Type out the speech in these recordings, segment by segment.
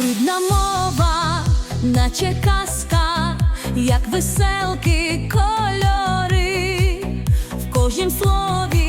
Рідна мова, наче казка, як веселки кольори в кожнім слові.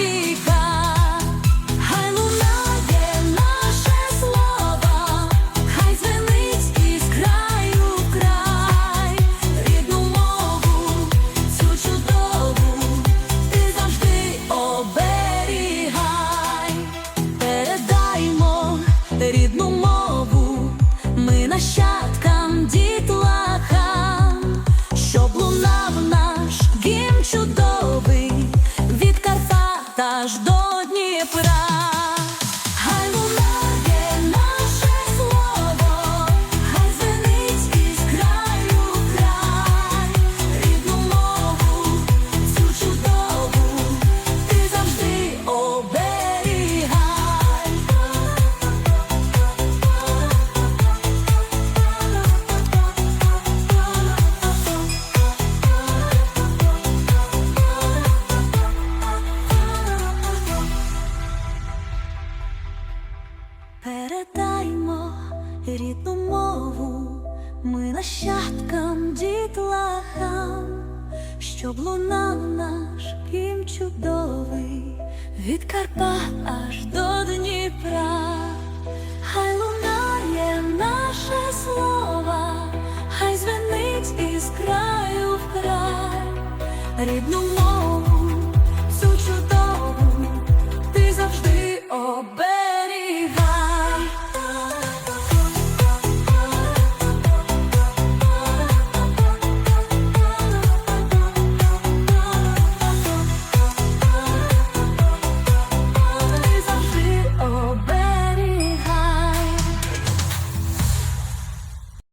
Віка, хай лунає наше слово, хай звенить із краю край, рідну мову, цю чудову, ти завжди оберігай, передаймо рідну мову, ми нащадкам Передаймо рідну мову, ми нащадкам дітлахам, щоб лунав наш гімн чудовий від Карпат аж до Дніпра, хай лунає наше слово, хай звенить із краю в край, рідну